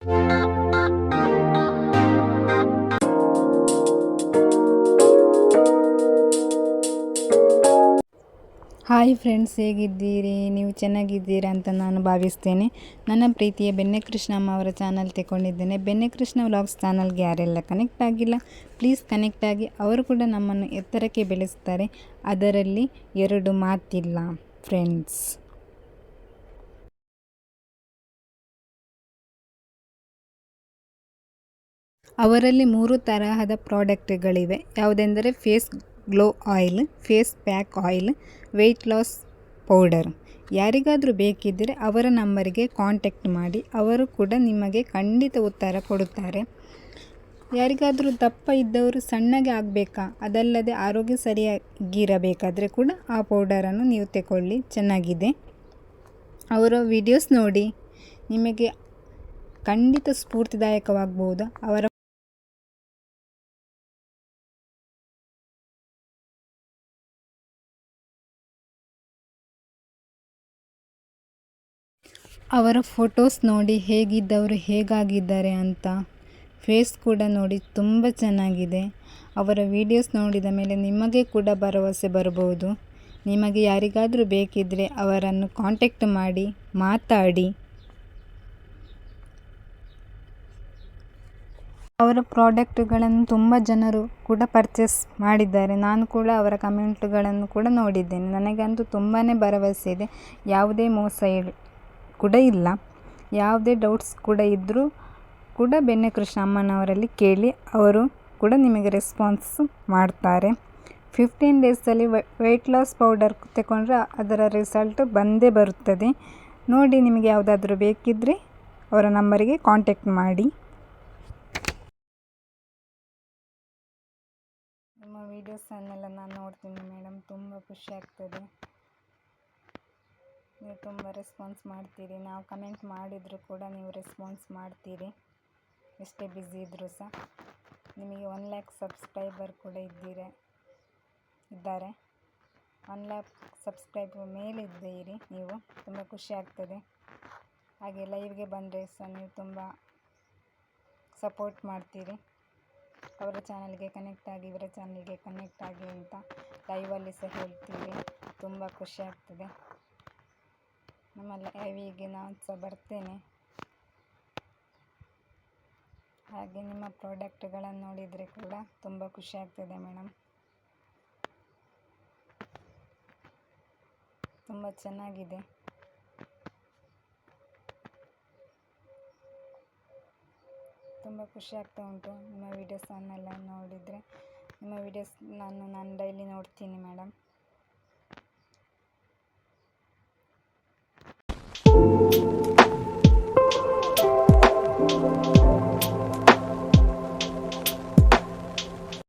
Hi friends, ಹೇಗಿದ್ದೀರಿ? ನೀವು ಚೆನ್ನಾಗಿದ್ದೀರಾ ಅಂತ ನಾನು ಭಾವಿಸ್ತೇನೆ. ನನ್ನ ಪ್ರೀತಿಯ ಬೆನ್ನೆ ಕೃಷ್ಣಮ್ಮ ಅವರ ಚಾನಲ್ ತೆಗೊಂಡಿದ್ದೇನೆ ಬೆನ್ನೆಕೃಷ್ಣ ವ್ಲಾಗ್ಸ್ ಚಾನಲ್ಗೆ ಯಾರೆಲ್ಲ ಕನೆಕ್ಟ್ ಆಗಿಲ್ಲ ಪ್ಲೀಸ್ ಕನೆಕ್ಟ್ ಆಗಿ ಅವರು ಕೂಡ ನಮ್ಮನ್ನು ಎತ್ತರಕ್ಕೆ ಬೆಳೆಸ್ತಾರೆ. ಅದರಲ್ಲಿ ಎರಡು ಮಾತಿಲ್ಲ ಫ್ರೆಂಡ್ಸ್ ಅವರಲ್ಲಿ ಮೂರು ತರಹದ ಪ್ರಾಡಕ್ಟ್ಗಳಿವೆ. ಯಾವುದೆಂದರೆ face glow oil, face pack oil, weight loss powder. ಯಾರಿಗಾದರೂ ಬೇಕಿದ್ದರೆ ಅವರ ನಂಬರಿಗೆ ಕಾಂಟ್ಯಾಕ್ಟ್ ಮಾಡಿ, ಅವರು ಕೂಡ ನಿಮಗೆ ಖಂಡಿತ ಉತ್ತರ ಕೊಡುತ್ತಾರೆ. ಯಾರಿಗಾದರೂ ದಪ್ಪ ಇದ್ದವರು ಸಣ್ಣಗೆ ಆಗಬೇಕಾ? ಅದಲ್ಲದೆ ಆರೋಗ್ಯ ಸರಿಯಾಗಿರಬೇಕಾದರೆ ಕೂಡ ಆ ಪೌಡರನ್ನು ನೀವು ತಗೊಳ್ಳಿ ಚೆನ್ನಾಗಿದೆ. ಅವರ ವಿಡಿಯೋಸ್ ನೋಡಿ, ನಿಮಗೆ ಖಂಡಿತ ಸ್ಫೂರ್ತಿದಾಯಕವಾಗಬಹುದು ಅವರ ಅವರ ಫೋಟೋಸ್ ನೋಡಿ ಹೇಗಿದ್ದವರು ಹೇಗಾಗಿದ್ದಾರೆ ಅಂತ ಫೇಸ್ ಕೂಡ ನೋಡಿ ತುಂಬ ಚೆನ್ನಾಗಿದೆ. ಅವರ ವಿಡಿಯೋಸ್ ನೋಡಿದ ಮೇಲೆ ನಿಮಗೆ ಕೂಡ ಭರವಸೆ ಬರಬಹುದು. ನಿಮಗೆ ಯಾರಿಗಾದರೂ ಬೇಕಿದ್ದರೆ ಅವರನ್ನು ಕಾಂಟ್ಯಾಕ್ಟ್ ಮಾಡಿ, ಮಾತಾಡಿ. ಅವರ ಪ್ರಾಡಕ್ಟ್ಗಳನ್ನು ತುಂಬ ಜನರು ಕೂಡ ಪರ್ಚೇಸ್ ಮಾಡಿದ್ದಾರೆ. ನಾನು ಕೂಡ ಅವರ ಕಮೆಂಟ್ಗಳನ್ನು ಕೂಡ ನೋಡಿದ್ದೇನೆ. ನನಗಂತೂ ತುಂಬಾ ಭರವಸೆ ಇದೆ. ಯಾವುದೇ ಮೋಸ ಇಲ್ ಕೂಡ ಇಲ್ಲ. ಯಾವುದೇ ಡೌಟ್ಸ್ ಕೂಡ ಇದ್ದರೂ ಕೂಡ ಬೆಣ್ಣೆ ಕೃಷ್ಣ ಅಮ್ಮನವರಲ್ಲಿ ಕೇಳಿ ಅವರು ಕೂಡ ನಿಮಗೆ ರೆಸ್ಪಾನ್ಸ್ ಮಾಡ್ತಾರೆ. ಫಿಫ್ಟೀನ್ ಡೇಸಲ್ಲಿ ವೆಯ್ಟ್ ಲಾಸ್ ಪೌಡರ್ ತಗೊಂಡ್ರೆ ಅದರ ರಿಸಲ್ಟ್ ಬಂದೇ ಬರುತ್ತದೆ. ನೋಡಿ ನಿಮಗೆ ಯಾವುದಾದ್ರೂ ಬೇಕಿದ್ದರೆ ಅವರ ನಂಬರಿಗೆ ಕಾಂಟ್ಯಾಕ್ಟ್ ಮಾಡಿ. ನಿಮ್ಮ ವೀಡಿಯೋಸನ್ನೆಲ್ಲ ನಾನು ನೋಡ್ತೀನಿ ಮೇಡಮ್, ತುಂಬ ಖುಷಿ ಆಗ್ತದೆ. ನೀವು ತುಂಬ ರೆಸ್ಪಾನ್ಸ್ ಮಾಡ್ತೀರಿ. ನಾವು ಕಮೆಂಟ್ ಮಾಡಿದರೂ ಕೂಡ ನೀವು ರೆಸ್ಪಾನ್ಸ್ ಮಾಡ್ತೀರಿ. ಎಷ್ಟೇ ಬ್ಯುಸಿ ಇದ್ದರೂ ಸಹ. ನಿಮಗೆ ಒನ್ ಲ್ಯಾಕ್ ಸಬ್ಸ್ಕ್ರೈಬರ್ ಕೂಡ ಇದ್ದೀರ ಇದ್ದಾರೆ. ಒನ್ ಲ್ಯಾಕ್ ಸಬ್ಸ್ಕ್ರೈಬ್ ಮೇಲೆ ಇದ್ದೀರಿ ನೀವು. ತುಂಬ ಖುಷಿ ಆಗ್ತದೆ. ಹಾಗೆ ಲೈವ್ಗೆ ಬಂದರೆ ಸಹ ನೀವು ತುಂಬ ಸಪೋರ್ಟ್ ಮಾಡ್ತೀರಿ. ಅವರ ಚಾನಲ್ಗೆ ಕನೆಕ್ಟ್ ಆಗಿ, ಇವರ ಚಾನಲ್ಗೆ ಕನೆಕ್ಟ್ ಆಗಿ ಅಂತ ಲೈವಲ್ಲಿ ಸಹ ಹೇಳ್ತೀರಿ. ತುಂಬ ಖುಷಿ ಆಗ್ತದೆ. ನಮ್ಮ ಲೈವಿಗೆ ನಾನು ಸಹ ಬರ್ತೇನೆ. ಹಾಗೆ ನಿಮ್ಮ ಪ್ರಾಡಕ್ಟ್ಗಳನ್ನು ನೋಡಿದರೆ ಕೂಡ ತುಂಬ ಖುಷಿ ಆಗ್ತದೆ ಮೇಡಮ್ ತುಂಬ ಚೆನ್ನಾಗಿದೆ. ತುಂಬ ಖುಷಿ ಆಗ್ತಾ ಉಂಟು ನಿಮ್ಮ ವೀಡಿಯೋಸನ್ನೆಲ್ಲ ನೋಡಿದರೆ. ನಿಮ್ಮ ವೀಡಿಯೋಸ್ ನಾನು ನಾನು ಡೈಲಿ ನೋಡ್ತೀನಿ